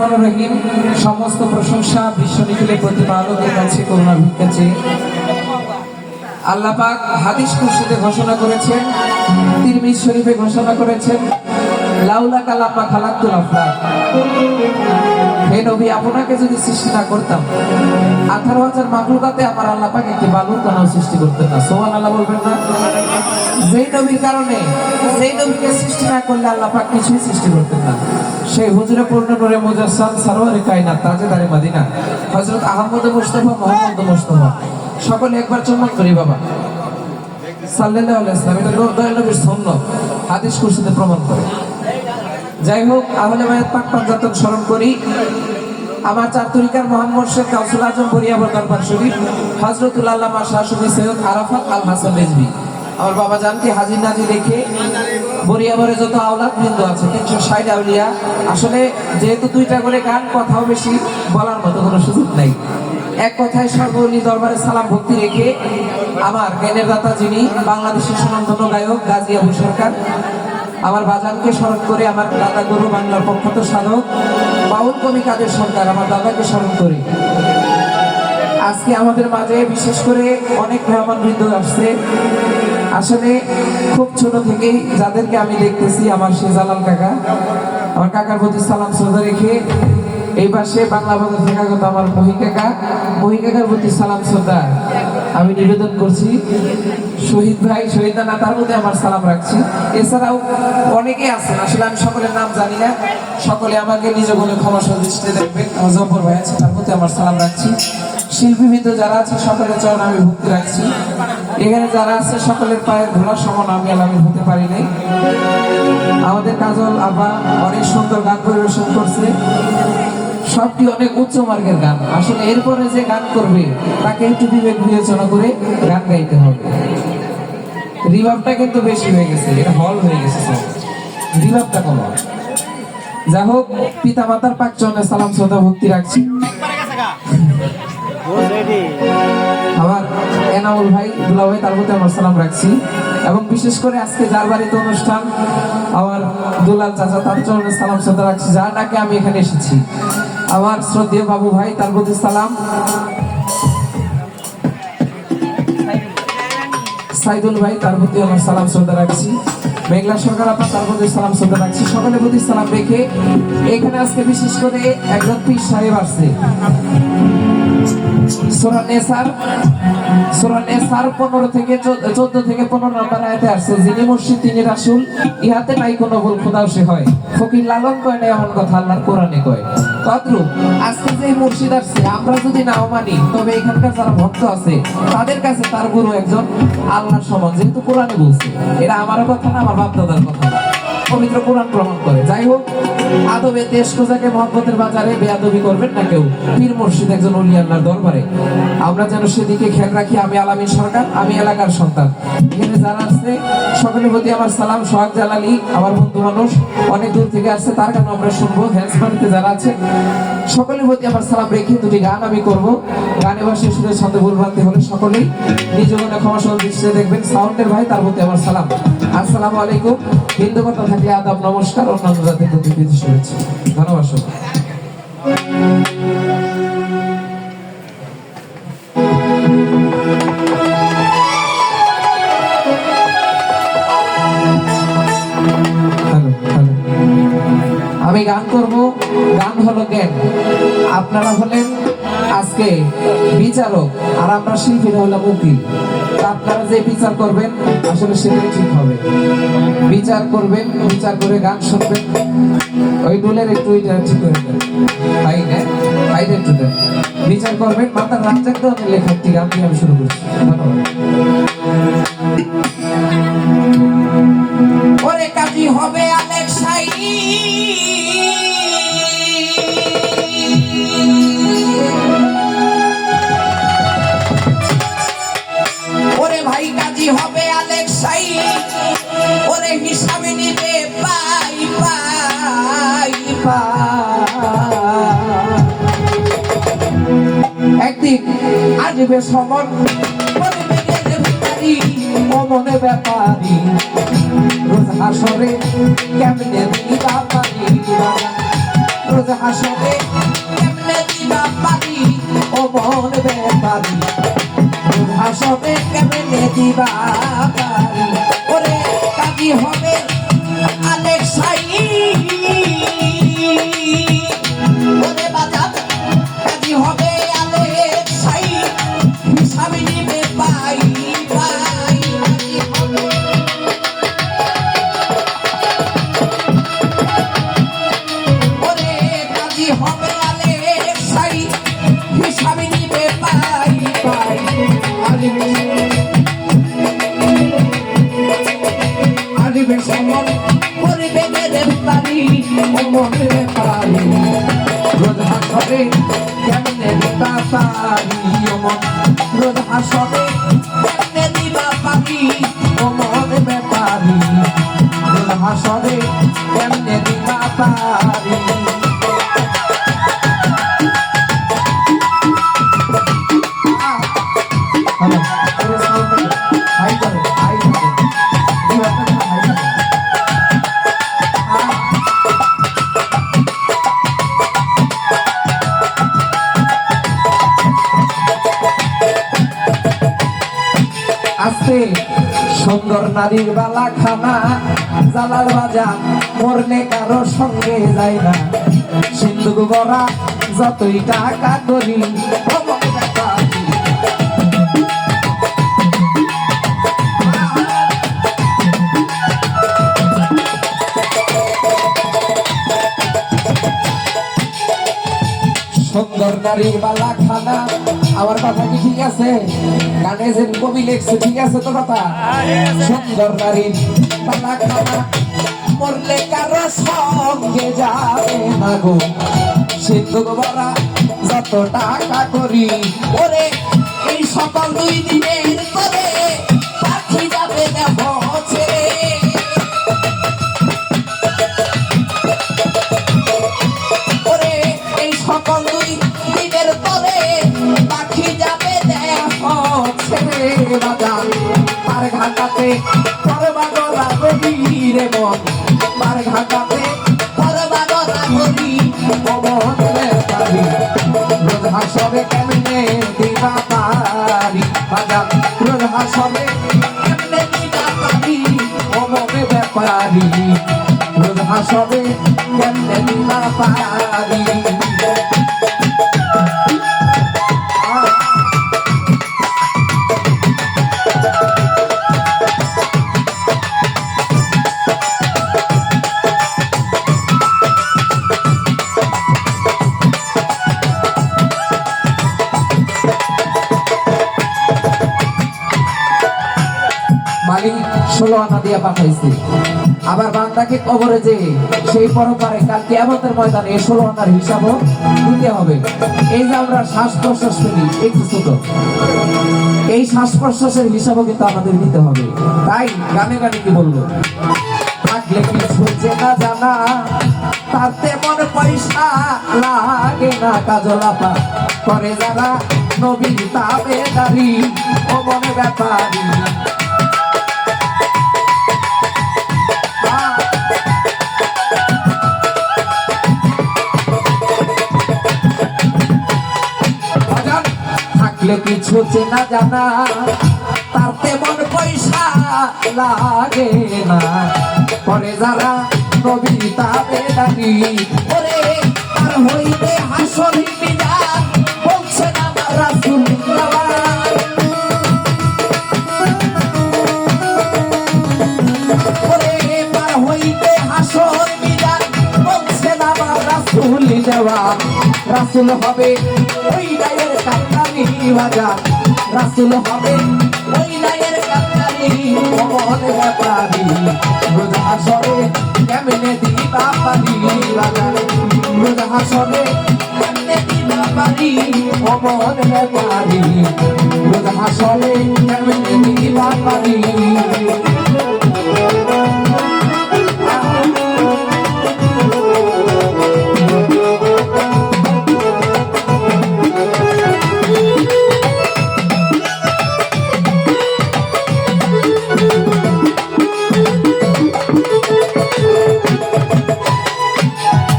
রহমান রহিম, সমস্ত প্রশংসা, বিশ্ব নিখিলের প্রতিমা আলোকের কাছে করুণা ভিক্ষা চেয়ে আল্লাহ পাক হাদিস কুরসিতে ঘোষণা করেছেন, তিরমিজ শরীফে ঘোষণা করেছেন, লাউলা কালাম্মা খালাক্তুল আফলাক। হে নবী, আপনাকে যদি সৃষ্টি না করতাম, আঠারো হাজার মাকলুকাতে আমার আল্লাহ পাক একটি বালুর সৃষ্টি করতেন না। সোহান আল্লাহ বলবেন না। যেই নবীর কারণে সেই নবীকে সৃষ্টি না করলে আল্লাহ পাক কিছুই সৃষ্টি করতেন না সেই হুজুরে পূর্ণ করে মুজাসসাম সারওয়ারে কায়নাত, তাজেদারে মদিনা। হযরত আহমদ মুস্তাফা মোহাম্মদ মুস্তাফা সকলে একবার চুম্বন করি বাবা। সাল্লাল্লাহু আলাইহি ওয়াসাল্লাম, এটা দয়াল নবীর সুন্নাত। হাদিস কুরসিতে প্রমাণ করে। যাই হোক, আহলে বায়াত পাক পাঞ্জাতন স্মরণ করি। আমার চার তরিকার মহান মোর্শেদ কাউসুল আজম বরিয়াবর দরবার শরীফ হজরতুল আল্লামা শাহ সৈয়দ আরাফাত আল হাসান রেজবি আমার বাবা জানকে হাজির নাজি রেখে বরিয়াবরে যত আওলাদ বৃন্দ আছে, তিনশো ষাট আউলিয়া। আসলে যেহেতু দুইটা করে গান, কথাও বেশি বলার মতো কোনো সুযোগ নেই। এক কথায় সর্বলি দরবারে সালাম ভক্তি রেখে আমার জ্ঞানের দাতা যিনি বাংলাদেশের সুনামধন্য গায়ক গাজী আবু সরকার, আমার বাজানকে স্মরণ করে আমার দাদা গুরু বাংলার প্রখ্যাত সাধক, বাউল কবি কাদের সরকার, আমার দাদাকে স্মরণ করি। আজকে আমাদের মাঝে বিশেষ করে অনেক মেহমান বৃদ্ধ আসছে। আসলে খুব ছোট থেকেই যাদেরকে আমি দেখতেছি, আমার সে জালাল কাকা। আমার কাকার প্রতি সালাম, শ্রদ্ধা রেখে এই পাশে বাংলা বাজার থেকে আগত আমার মহি কাকা। মহি কাকার প্রতি সালাম, শ্রদ্ধা। আমি নিবেদন করছি। শহীদ ভাই, শহীদ না তার মধ্যে আমার সালাম রাখছি। এছাড়াও অনেকে আছেন, আসলে আমি সকলের নাম জানি না, সকলে আমাকে নিজ বলে ক্ষমা দৃষ্টিতে দেখবেন। জব্বর ভাই আছে, তার মধ্যে আমার সালাম রাখছি। শিল্পীবৃন্দ যারা আছে, সকলের চরণ আমি ভক্তি রাখছি। এখানে যারা আছে, সকলের পায়ের ধরার সমান আমি আলামি হতে পারি নাই। আমাদের কাজল আবা অনেক সুন্দর গান পরিবেশন করছে। সবটি অনেক উচ্চ মার্গের গান। আসলে এরপরে যে গান করবে, তাকে একটু বিবেক বিবেচনা করে গান গাইতে হবে। রিভাবটা কিন্তু বেশি হয়ে গেছে, এটা হল হয়ে গেছে রিভাবটা কম। যা হোক পিতা মাতার পাক চরণে সালাম, শ্রদ্ধা, ভক্তি রাখছি। আমার এনামুল ভাই, দুলা ভাই, তার প্রতি আমার সালাম রাখছি। এবং বিশেষ করে আজকে যার বাড়িতে অনুষ্ঠান, আমার দুলাল চাচা, তার চরণে সালাম, শ্রদ্ধা রাখছি। যার ডাকে আমি এখানে এসেছি। আমার শ্রদ্ধেয় বাবু ভাই, তার প্রতি সালাম। সাইদুল ভাই, তার প্রতি আমার সালাম শ্রদ্ধা রাখছি। মেঘলা সরকার আপনার তার প্রতি সালাম শ্রদ্ধা রাখছি। সকলের প্রতি সালাম রেখে এখানে আজকে বিশেষ করে একজন পীর সাহেব আসছে। সূরা নেসার সূরা নেসার 15 থেকে 14 থেকে 15 নম্বর আয়াতে আসছে, যিনি মুর্শিদ, তিনি রাসূল, ইহাতে নাই কোনো ভুল, খোদাও সে ফকির লালন কয় না, এমন কথা আল্লাহর কোরআনে কয়। তদ্রূপ আজকে যে মুর্শিদ আসছে, আমরা যদি নাও মানি, তবে এখানকার যারা ভক্ত আছে, তাদের কাছে তার গুরু একজন আল্লাহর সমান, যেহেতু কোরআনে বলছে। এটা আমারও কথা না, আমার বাপ দাদার কথা না। পবিত্র কোরআন প্রমাণ করে। যাই হোক আদবে দেশ কোজাকে মহব্বতের বাজারে বেয়াদবি করবেন না কেউ। পীর মুর্শিদ একজন আল্লাহর দরবারে। আমরা যেন সেদিকে খেয়াল রাখি, আমি আলামীর সরকার, আমি এলাকার সন্তান। এখানে যারা আছে, সকলের প্রতি আমার সালাম, সোহাগ জালালি, আমার বন্ধু মানুষ, অনেক দূর থেকে আসছে, তার কারণে আমরা শুনব, হ্যান্স বাড়িতে যারা আছে, সকলের প্রতি আমার সালাম রেখে দুটি গান আমি করব। গানে বা শিশুদের সাথে ভুল হলে সকলেই নিজ মনে ক্ষমা সহ দেখবেন, সাউন্ডের ভাই, তার প্রতি আমার সালাম। আসসালামু আলাইকুম। হিন্দু কথা থাকলে আদাব, নমস্কার, অন্যান্য ধন্যবাদ। আমি গান করব। গান হলো জ্ঞান। আপনারা হলেন আজকে বিচারক আর আমরা শিল্পীরা হলাম উকিল। আপনারা যে বিচার করবেন, আসলে সেটাই ঠিক হবে। বিচার করবেন, বিচার করে গান শুনবেন। ওই ডুলের একটু ওইটা ঠিক করে দেন। হাই দেন হাইটা একটু দেন। বিচার করবেন মাতার রাজ্জাক দেওয়ার লেখা একটি গান দিয়ে আমি শুরু করছি। ধন্যবাদ। ওরে কাজী হবে আলেক্সাই ওরে একদিন আসবে সমন বলবে রে ভিখারি, মনে ব্যাপারী। রোজ হাসরে কেমনে দিবা পারি? রোজ হাসবে কেমনে দিবা পারি? ও মন ব্যাপারি। রোজ হাসবে কেমনে দিবা পারি? ওরে কাজী হবে আলেক সাই মনে পারি রোজ হাসবে কেমনে দিবা পারি ও মন রোজ হাসবে কেমনে দিবা পারি ও মনে পারি রোজ হাসবে কেমনে দিবা পারি আছে। সুন্দর নারীর বালা খানা জালার বাজার মরলে কারও সঙ্গে যায় না। সিন্ধু বরা যতই টাকা করি সুন্দর নারীর বালা খানা। আমার কথা কি ঠিক আছে? গানে যে কবি লিখছে, ঠিক আছে তো কথা? সুন্দর নারীর বালা খানা। মরলে কারও সঙ্গে যাবে না গো। সিদ্ধ বলা যত টাকা করি, ওরে এই সকাল দুই দিনের পরে পাখি যাবে ছেড়ে ওরে সকল ঘাটাতে পরবাগরা গরি রে মন পার ঘাটাতে পরবাগরা গরি পবন রে পারি রোজ হাসবে কেমনে দিবা পারি বাজান রোজ হাসবে কেমনে দিবা পারি ও ব্যাপারি। রোজ হাসবে কেমনে দিবা পারি। ষোলো আনা দিয়া পাঠাইছে। আবার বান্দাকে কবরে যে সেই পরপারে কাল কিয়ামতের ময়দানে এই ষোলো আনার হিসাবও দিতে হবে। এই যে আমরা শ্বাস প্রশ্বাস করি একটু ছোট। এই শ্বাস প্রশ্বাসের হিসাবও কিন্তু আমাদের দিতে হবে। তাই গানে গানে কি বলব? থাকলে কিছু জানা, তার তেমন পয়সা লাগে না কাজলাপা করে যারা নবী তাবে দাঁড়ি ও মনে ব্যাপারী। থাকলে কিছু চেনা জানা, তার তেমন পয়সা লাগে না। পরে যারা নবী তাবে দাঁড়ি ওরে তার রাসূল হইতে হাসর বিধান বলছে না আমার রাসূল হবে ওই গায়ের কান্দানি বাজার। রাসূল হবে ওই গায়ের কান্দানি অমন ব্যাপারি। রোজ হাসরে কেমনে দিবা পারি বাজার? রোজ দিবা পারি অমন ব্যাপারি? রোজ হাসরে কেমনে দিবা পারি?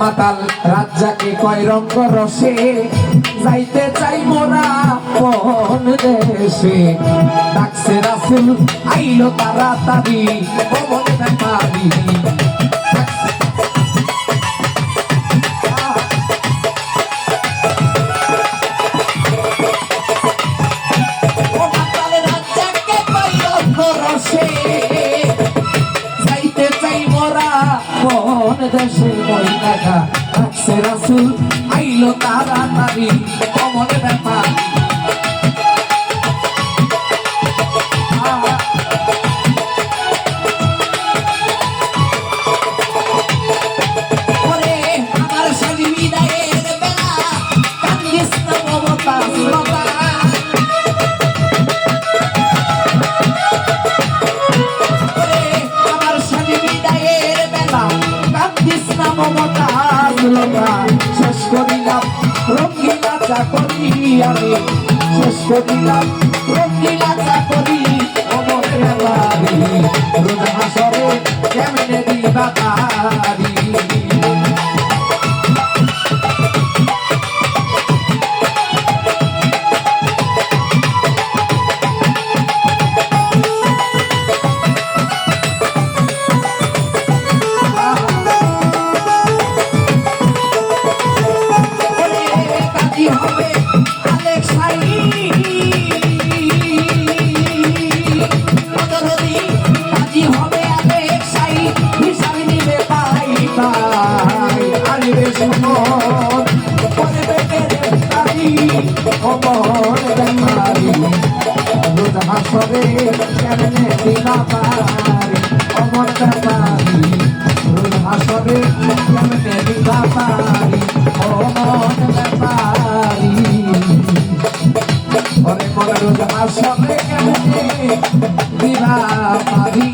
মাতাল রাজ্য কয় রঙ্গ রসে যাইতে চাই মোরা কোন দেশে। ডাকছে রাসুল আইলো ব্যাপারি রাসুল আইলো তাড়াতাড়ি। কমনে ব্যাপারি। আমি শেষ করিলাম রঙ্গিলা চাকরি অমর রোজ কেমনে দিবা তারি হাসরে কেমনে দিলা পারে অমর কাতারি হাসরে কেমনে দিলা পারি অমর কাতারি অরে মরুজ হাসরে কেমনে দিলা পারি